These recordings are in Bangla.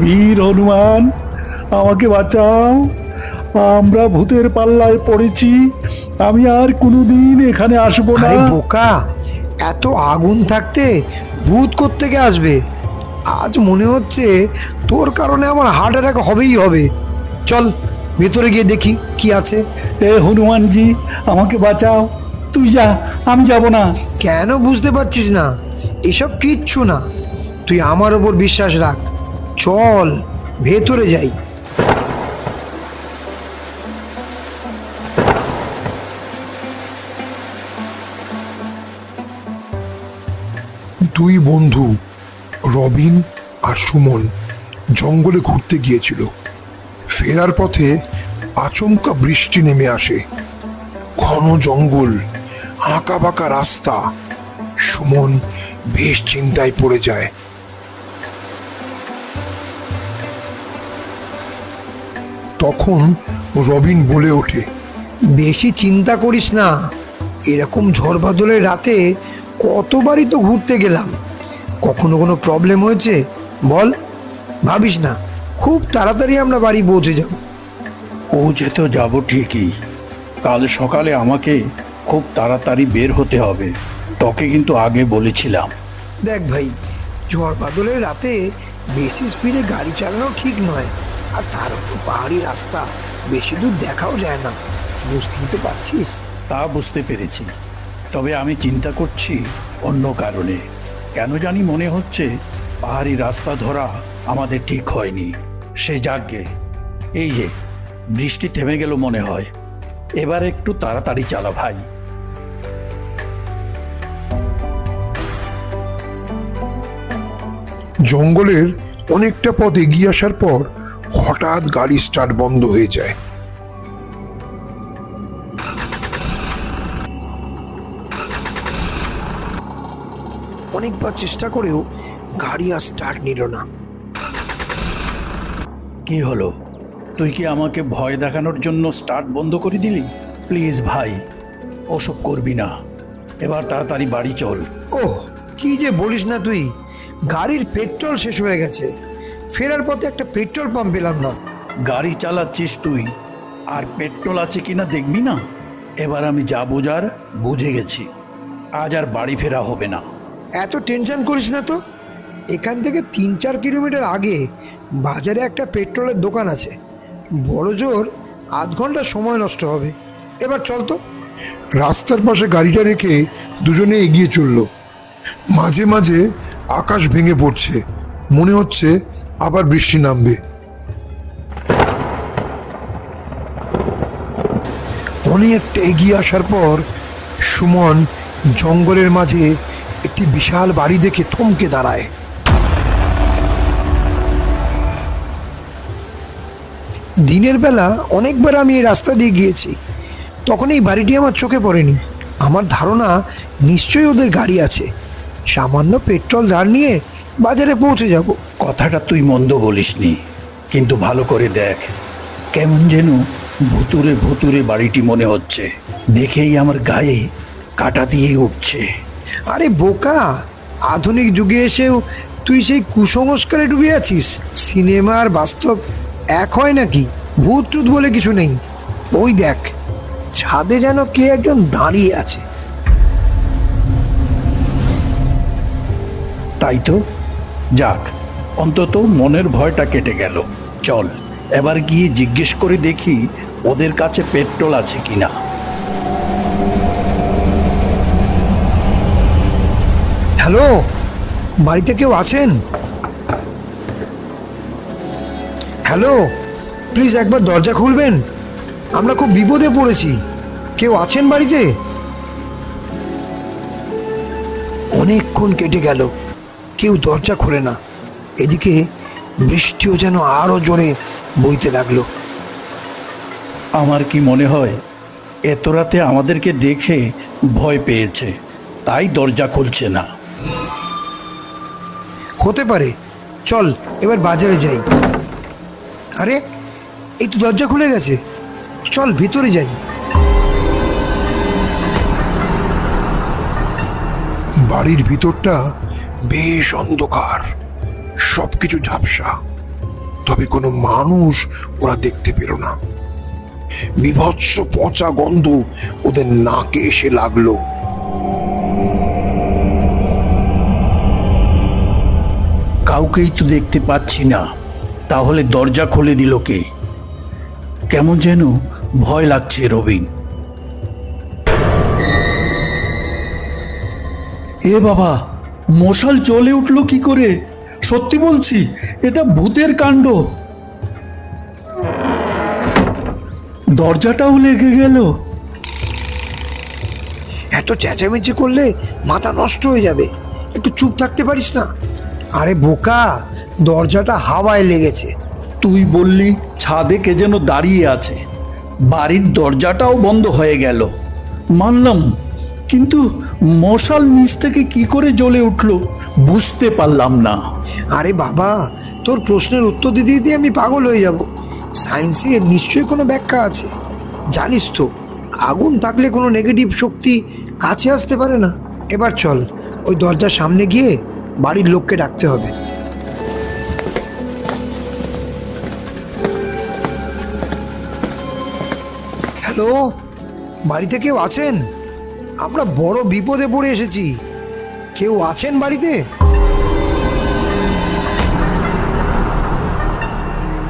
বীর হনুমান আমাকে বাঁচাও। আমরা ভূতের পাল্লায় পড়েছি। আমি আর কোনোদিন এখানে আসব না। আরে বোকা এত আগুন থাকতে ভূত কোত্থেকে আসবে? আজ মনে হচ্ছে তোর কারণে আমার হার্ট অ্যাটাক হবেই হবে। চল ভেতরে গিয়ে দেখি কি আছে। এ হনুমানজি আমাকে বাঁচাও। তুই যা আমি যাব না। কেন বুঝতে পারছিস না? এসব কিচ্ছু না। তুই আমার ওপর বিশ্বাস রাখ। চল, ভেতরে যাই। দুই বন্ধু, রবিন আর সুমন, জঙ্গলে ঘুরতে গিয়েছিল। ফেরার পথে আচমকা বৃষ্টি নেমে আসে। ঘন জঙ্গল আঁকা বাঁকা রাস্তা। সুমন বেশ চিন্তায় পড়ে যায়। তখন রবিন বলে ওঠে বেশি চিন্তা করিস না। এরকম ঝড় বাদলের রাতে কতবারই তো ঘুরতে গেলাম। কখনো কোনো প্রবলেম হয়েছে? বল ভাবিস না। খুব তাড়াতাড়ি আমরা বাড়ি পৌঁছে যাব। পৌঁছে তো যাব ঠিকই। কাল সকালে আমাকে খুব তাড়াতাড়ি বের হতে হবে। তোকে কিন্তু আগে বলেছিলাম। দেখ ভাই ঝড় বাদলের রাতে বেশি স্পিডে গাড়ি চালানো ঠিক নয়। আর তার উপর পাহাড়ি রাস্তা। বেশি দূর দেখাও যায় না। বুঝতেই তো পারছিস? তা বুঝতে পেরেছি। তবে আমি চিন্তা করছি অন্য কারণে। কেন জানি মনে হচ্ছে পাহাড়ি রাস্তা ধরা আমাদের ঠিক হয়নি। সে যাকগে এই যে বৃষ্টি থেমে গেল মনে হয়। এবার একটু তাড়াতাড়ি চালা ভাই। জঙ্গলের অনেকটা পথ এগিয়ে আসার পর হঠাৎ গাড়ি স্টার্ট বন্ধ হয়ে যায়। অনেকবার চেষ্টা করেও গাড়ি আর স্টার্ট নিল না। কি হলো? তুই কি আমাকে ভয় দেখানোর জন্য স্টার্ট বন্ধ করে দিলি? প্লিজ ভাই ওসব করবি না। এবার তাড়াতাড়ি বাড়ি চল। ও কি যে বলিস না তুই। গাড়ির পেট্রোল শেষ হয়ে গেছে। ফেরার পথে একটা পেট্রোল পাম্প পেলাম না। গাড়ি চালাচ্ছিস তুই। আর পেট্রোল আছে কিনা দেখবি না? এবার আমি যা বোঝার বুঝে গেছি। আজ আর বাড়ি ফেরা হবে না। এত টেনশন করিস না তো? এখান থেকে তিন চার কিলোমিটার আগে বাজারে একটা পেট্রোলের দোকান আছে। বড় জোর আধ ঘণ্টা সময় নষ্ট হবে। এবার চল তো। রাস্তার পাশে গাড়িটা রেখে দুজনে এগিয়ে চলল। মাঝে মাঝে আকাশ ভেঙে পড়ছে। মনে হচ্ছে আবার বৃষ্টি নামবে। অনেকটা এগিয়ে আসার পর সুমন জঙ্গলের মাঝে একটি বিশাল বাড়ি দেখে থমকে দাঁড়ায়। দিনের বেলা অনেকবার আমি এই রাস্তা দিয়ে গিয়েছি। তখন এই বাড়িটি আমার চোখে পড়েনি। আমার ধারণা নিশ্চয়ই ওদের গাড়ি আছে। সামান্য পেট্রোল ধার নিয়ে বাজারে পৌঁছে যাব। কথাটা তুই মন্দ বলিসনি কিন্তু ভালো করে দেখ কেমন যেন ভুতুরে ভুতুরে বাড়িটি মনে হচ্ছে। দেখেই আমার গায়ে কাটা দিয়ে উঠছে। আরে বোকা আধুনিক যুগে এসেও তুই সেই কুসংস্কারে ডুবে আছিস? সিনেমা আর বাস্তব এক হয় নাকি? ভূত টুত বলে কিছু নেই। ওই দেখ ছাদে যেন কে একজন দাঁড়িয়ে আছে। তাই তো? যাক, অন্তত মনের ভয়টা কেটে গেল। চল, এবার গিয়ে জিজ্ঞেস করে দেখি ওদের কাছে পেট্রোল আছে কিনা। হ্যালো, বাড়িতে কেউ আছেন? হ্যালো, প্লিজ একবার দরজা খুলবেন। আমরা খুব বিপদে পড়েছি। কেউ আছেন বাড়িতে? অনেকক্ষণ কেটে গেল। কেউ দরজা খোলে না। এদিকে বৃষ্টিও যেন আরও জোরে বইতে লাগল। আমার কি মনে হয় এত রাতে আমাদেরকে দেখে ভয় পেয়েছে তাই দরজা খুলছে না। হতে পারে। চল এবার বাজারে যাই। আরে এই তো দরজা খুলে গেছে। চল ভিতরে যাই। বাড়ির ভিতরটা বেশ অন্ধকার, সবকিছু ঝাপসা। তবে কোনো মানুষ ওরা দেখতে পেল না। বিভৎস পচা গন্ধ ওদের নাকে এসে লাগল। কাউকেই তো দেখতে পাচ্ছি না। তাহলে দরজা খুলে দিল কে? কেমন যেন ভয় লাগছে রবিন। এ বাবা মশাল জ্বলে উঠল কি করে? সত্যি বলছি এটা ভূতের কাণ্ড। দরজাটাও লেগে গেল। এত চেঁচামেচি করলে মাথা নষ্ট হয়ে যাবে। একটু চুপ থাকতে পারিস না? আরে বোকা দরজাটা হাওয়ায় লেগেছে। তুই বললি ছাদে কে যেন দাঁড়িয়ে আছে। বাড়ির দরজাটাও বন্ধ হয়ে গেল। মানলাম কিন্তু মশাল নিচ থেকে কি করে জ্বলে উঠল বুঝতে পারলাম না। আরে বাবা, তোর প্রশ্নের উত্তর দিতে দিতে আমি পাগল হয়ে যাব। সায়েন্সে এর নিশ্চয়ই কোনো ব্যাখ্যা আছে। জানিস তো, আগুন থাকলে কোনো নেগেটিভ শক্তি কাছে আসতে পারে না। এবার চল, ওই দরজার সামনে গিয়ে বাড়ির লোককে ডাকতে হবে। হ্যালো, বাড়িতে কেউ আছেন? আমরা বড় বিপদে পড়ে এসেছি। কেউ আছেন বাড়িতে?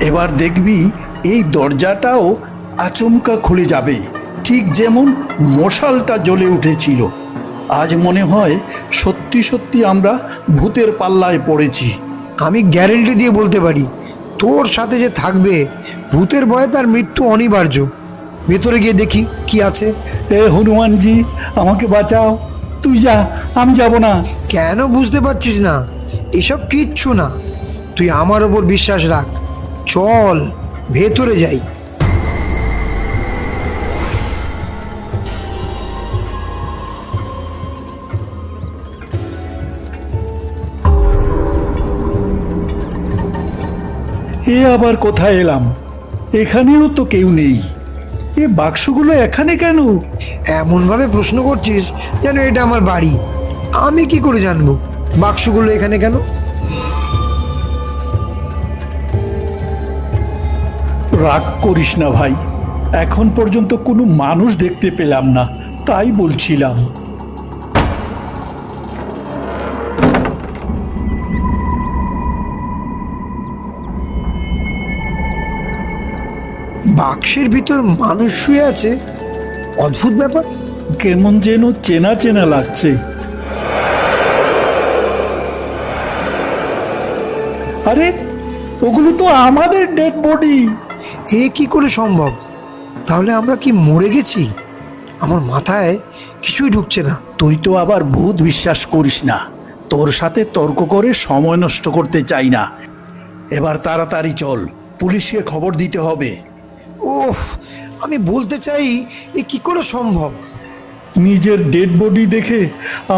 এবার দেখবি এই দরজাটাও আচমকা খুলে যাবে। ঠিক যেমন মশালটা জ্বলে উঠেছিল। আজ মনে হয় সত্যি সত্যি আমরা ভূতের পাল্লায় পড়েছি। আমি গ্যারেন্টি দিয়ে বলতে পারি, তোর সাথে যে থাকবে, ভূতের ভয়ে তার মৃত্যু অনিবার্য। ভেতরে গিয়ে দেখি কি আছে। এ হনুমানজি আমাকে বাঁচাও। তুই যা আমি যাব না। কেন বুঝতে পারছিস না? এসব কিচ্ছু না। তুই আমার ওপর বিশ্বাস রাখ। চল ভেতরে যাই। এ আবার কোথায় এলাম? এখানেও তো কেউ নেই। এ বাক্সগুলো এখানে কেন? এমনভাবে প্রশ্ন করছিস যেন এটা আমার বাড়ি। আমি কি করে জানব? বাক্সগুলো এখানে কেন? রাগ করিস না ভাই। এখন পর্যন্ত কোনো মানুষ দেখতে পেলাম না তাই বলছিলাম। বাক্সের ভিতর মানুষ শুয়ে আছে? অদ্ভুত ব্যাপার। কেমন যেন চেনা চেনা লাগছে। আরে ওগুলো তো আমাদের ডেড বডি। এ কি করে সম্ভব? তাহলে আমরা কি মরে গেছি? আমার মাথায় কিছুই ঢুকছে না। তুই তো আবার ভূত বিশ্বাস করিস না। তোর সাথে তর্ক করে সময় নষ্ট করতে চাই না। এবার তাড়াতাড়ি চল পুলিশকে খবর দিতে হবে। ওহ আমি বলতে চাই, এ কি করে সম্ভব? নিজের ডেড বডি দেখে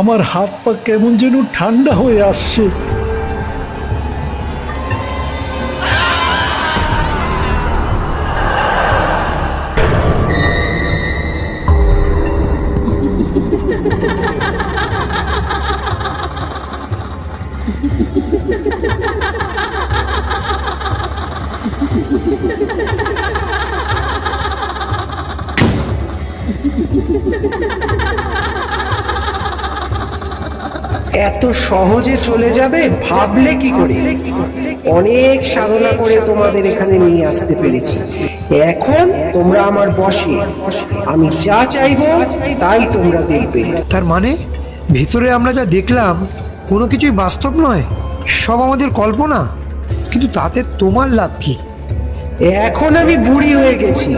আমার হাত পা কেমন যেন ঠান্ডা হয়ে আসছে। সহজে চলে যাবে? ভাবলে কি করে? অনেক সাধনা করে তোমাদের এখানে নিয়ে আসতে পেরেছি। এখন তোমরা আমার বসে। আমি যা চাইব, তাই তোমরা দেখবে। তার মানে? ভিতরে আমরা যা দেখলাম, কোনো কিছুই বাস্তব নয়। সব আমাদের কল্পনা। কিন্তু তাতে তোমার লাভ কি? এখন আমি বুড়ি হয়ে গেছি।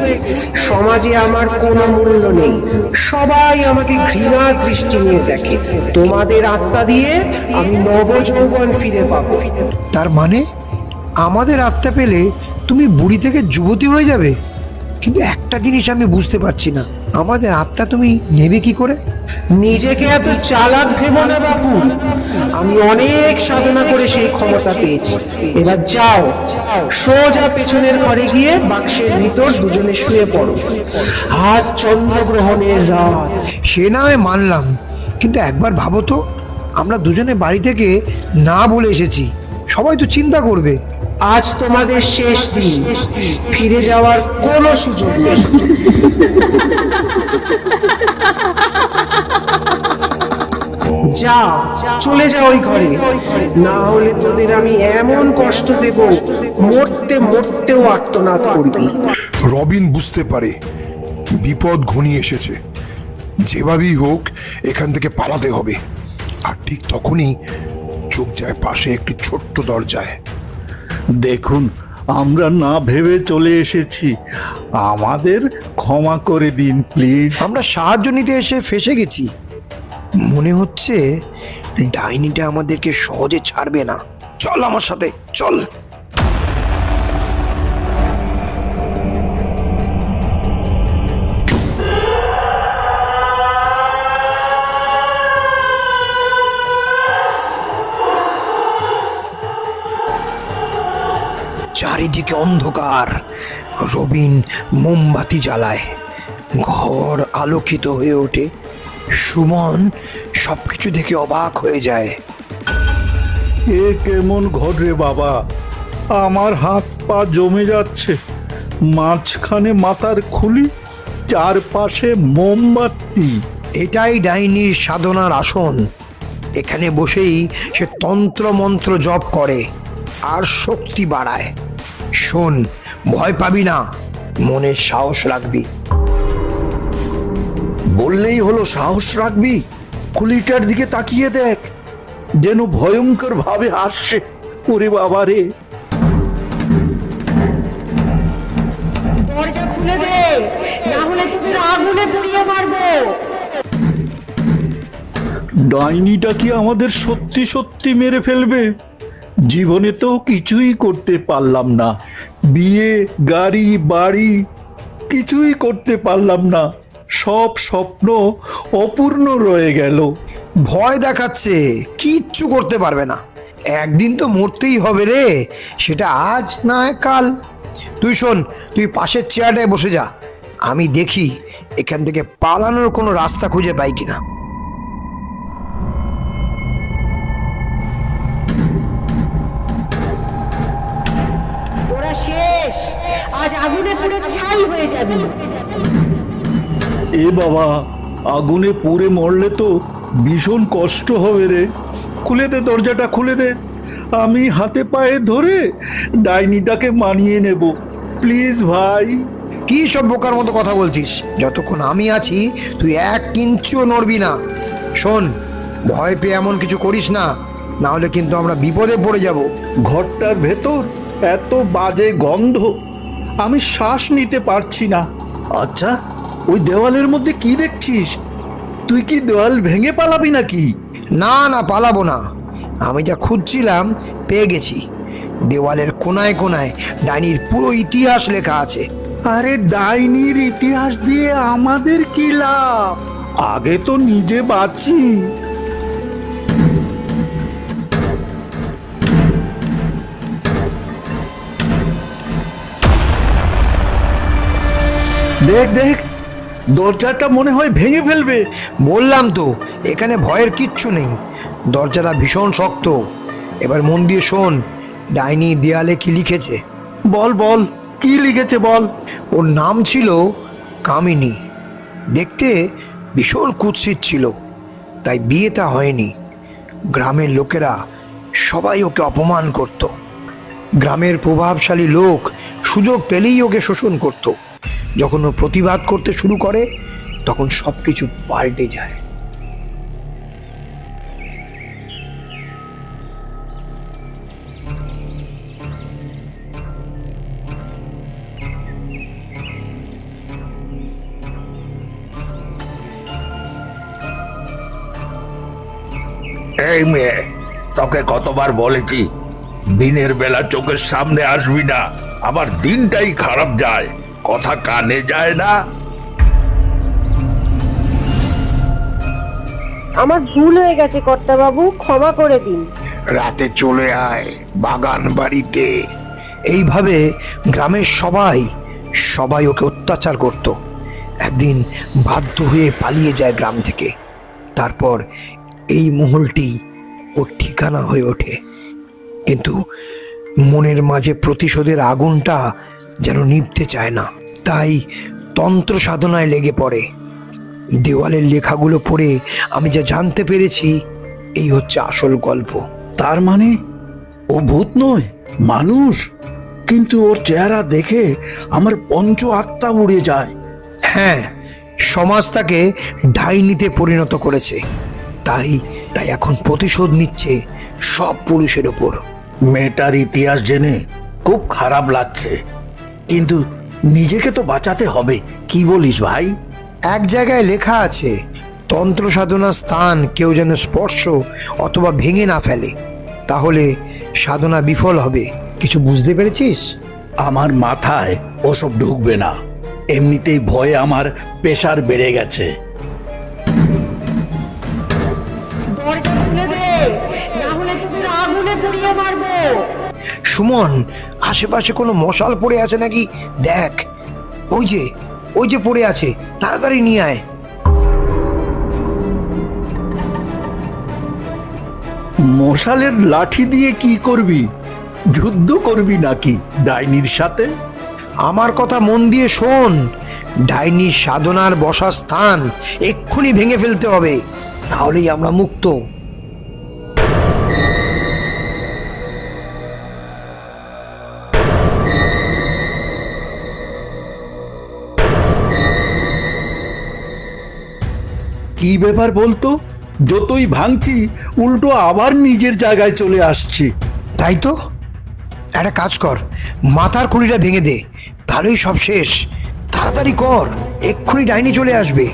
সমাজে আমার কোনো মূল্য নেই। সবাই আমাকে ঘৃণা দৃষ্টি নিয়ে দেখে। তোমাদের আত্মা দিয়ে আমি নবযৌবন ফিরে পাবো। তার মানে আমাদের আত্মা পেলে তুমি বুড়ি থেকে যুবতী হয়ে যাবে? কিন্তু একটা জিনিস আমি বুঝতে পারছি না। আমাদের আত্মা তুমি নেবে কি করে? নিজেকে এত চালাক ভেবো না বাবু আমি অনেক সাধনা করে সেই ক্ষমতা পেয়েছি। এবার যাও সোজা পেছনের ঘরে গিয়ে বাক্সের ভিতর দুজনে শুয়ে পড়ো। আজ চন্দ্রগ্রহণের রাত। সে না হয় মানলাম কিন্তু একবার ভাবো তো আমরা দুজনে বাড়ি থেকে না বলে এসেছি। সবাই তো চিন্তা করবে। আজ তোমাদের শেষ দিন। ফিরে যাওয়ার কোনো সুযোগ নেই। যা, চলে যা ওই ঘরে। না হলে তোদের আমি এমন কষ্ট দেব, মরতে মরতেও আর্তনাদ করবি। রবিন বুঝতে পারে বিপদ ঘনিয়ে এসেছে। যেভাবেই হোক, এখান থেকে পালাতে হবে। আর ঠিক তখনই চোখ যায় পাশে একটি ছোট্ট দরজায়। দেখুন, আমরা না ভেবে চলে এসেছি। আমাদের ক্ষমা করে দিন, প্লিজ। আমরা সাহায্য নিতে এসে ফেসে গেছি। মনে হচ্ছে ডাইনিটা আমাদেরকে সহজে ছাড়বে না। চল আমার সাথে, চল। চারিদিকে অন্ধকার। রবিন মোমবাতি জ্বালায়। ঘর আলোকিত হয়ে ওঠে। সুমন সবকিছু দেখে অবাক হয়ে যায়। এ কেমন ঘর রে বাবা? আমার হাত পা জমে যাচ্ছে। মাঝখানে মাথার খুলি চারপাশে মোমবাতি। এটাই ডাইনির সাধনার আসন। এখানে বসেই সে তন্ত্র মন্ত্র জপ করে। আর শক্তি বাড়ায়। শোন ভয় পাবি না মনে সাহস রাখবি। বললেই হলো সাহস রাখবি কুলিটার দিকে তাকিয়ে দেখ যেন ভয়ঙ্কর ভাবে হাসছে। ওরে বাবা রে। দরজা খুলে দে না হলে তোদের আগুনে পুড়িয়ে মারবো। ডাইনিটা কি আমাদের সত্যি সত্যি মেরে ফেলবে? জীবনে তো কিছুই করতে পারলাম না। বিয়ে, গাড়ি, বাড়ি, কিছুই করতে পারলাম না। সব স্বপ্ন অপূর্ণ রয়ে গেল। ভয় দেখাচ্ছে, কিচ্ছু করতে পারবে না। একদিন তো মরতেই হবে রে, সেটা আজ না কাল। তুই শোন, তুই পাশের চেয়ারটায় বসে যা। আমি দেখি এখান থেকে পালানোর কোনো রাস্তা খুঁজে পাই কিনা। আজ আগুনে পুড়ে ছাই হয়ে যাবি। এ বাবা আগুনে পুড়ে মরলে তো ভীষণ কষ্ট হবে রে। খুলে দে দরজাটা খুলে দে। আমি হাতে পায়ে ধরে ডাইনিটাকে মানিয়ে নেব। প্লিজ ভাই। কি সব বোকার মতো কথা বলছিস? যতক্ষণ আমি আছি তুই এক কিঞ্চুও নড়বি না। শোন ভয় পেয়ে এমন কিছু করিস না। না হলে কিন্তু আমরা বিপদে পড়ে যাব। ঘরটার ভেতর এত বাজে গন্ধ। আমি শ্বাস নিতে পারছি না। আচ্ছা ওই দেওয়ালের মধ্যে কি দেখছিস? তুই কি দেওয়াল ভেঙে পালাবি নাকি? না না পালাবো না। আমি যা খুঁজছিলাম পেয়ে গেছি। দেওয়ালের কোনায় কোনায় ডাইনির পুরো ইতিহাস লেখা আছে। আরে ডাইনির ইতিহাস দিয়ে আমাদের কি লাভ? আগে তো নিজে বাঁচি। দেখ দেখ দরজাটা মনে হয় ভেঙে ফেলবে। বললাম তো এখানে ভয়ের কিচ্ছু নেই। দরজাটা ভীষণ শক্ত। এবার মন দিয়ে শোন ডাইনি দেয়ালে কি লিখেছে? বল বল কি লিখেছে বল? ওর নাম ছিল কামিনী। দেখতে ভীষণ কুৎসিত ছিল তাই বিয়েটা হয়নি। গ্রামের লোকেরা সবাই ওকে অপমান করত। গ্রামের প্রভাবশালী লোক সুযোগ পেলেই ওকে শোষণ করত। যখন ও প্রতিবাদ করতে শুরু করে, তখন সব কিছু পাল্টে যায়। এই মেয়ে, তোকে কতবার বলেছি, দিনের বেলা চোখের সামনে আসবি না আমার দিনটাই খারাপ যায়। কথা কানে যায় না। আমার ভুল হয়ে গেছে কর্তাবাবু ক্ষমা করে দিন। রাতে চলে আয় বাগান বাড়িতে। এইভাবে গ্রামের সবাই সবাই ওকে অত্যাচার করত। একদিন বাধ্য হয়ে পালিয়ে যায় গ্রাম থেকে। তারপর এই মহলটি ওর ঠিকানা হয়ে ওঠে। কিন্তু মনের মাঝে প্রতিশোধের আগুনটা যেন নিভতে চায় না। তাই তন্ত্র সাধনায় লেগে পড়ে। দেওয়ালের লেখাগুলো পড়ে আমি যা জানতে পেরেছি এই হচ্ছে আসল গল্প। তার মানে ও ভূত নয় মানুষ। কিন্তু ওর চেহারা দেখে আমার পঞ্চ আত্মা উড়ে যায়। হ্যাঁ সমাজ তাকে ডাইনিতে পরিণত করেছে। তাই তাই এখন প্রতিশোধ নিচ্ছে সব পুরুষের ওপর মেয়েটার ইতিহাস জেনে খুব খারাপ লাগছে। কিন্তু নিজেকে তো বাঁচাতে হবে কি বলিস ভাই? এক জায়গায় লেখা আছে তন্ত্র সাধনার স্থান কেউ যেন স্পর্শ অথবা ভেঙে না ফেলে তাহলে সাধনা বিফল হবে। কিছু বুঝতে পেরেছিস? আমার মাথায় ওসব ঢুকবে না। এমনিতেই ভয়ে আমার প্রেশার বেড়ে গেছে। মারবো? সুমন আশেপাশে কোনো মশাল পড়ে আছে নাকি? দেখ ওই যে ওই যে পড়ে আছে তাড়াতাড়ি নিয়ে আয়। মশালের লাঠি দিয়ে কি করবি? যুদ্ধ করবি নাকি ডাইনির সাথে? আমার কথা মন দিয়ে শোন। ডাইনির সাধনার বসার স্থান এক্ষুনি ভেঙে ফেলতে হবে। তাহলেই আমরা মুক্ত। কি ব্যাপার বলতো? যতই ভাঙছি, উল্টো আবার নিজের জায়গায় চলে আসছি। তাই তো? একটা কাজ কর, মাথার খুঁড়িটা ভেঙে দে, তাহলেই সব শেষ। তাড়াতাড়ি কর, এক্ষুনি ডাইনি চলে আসবে।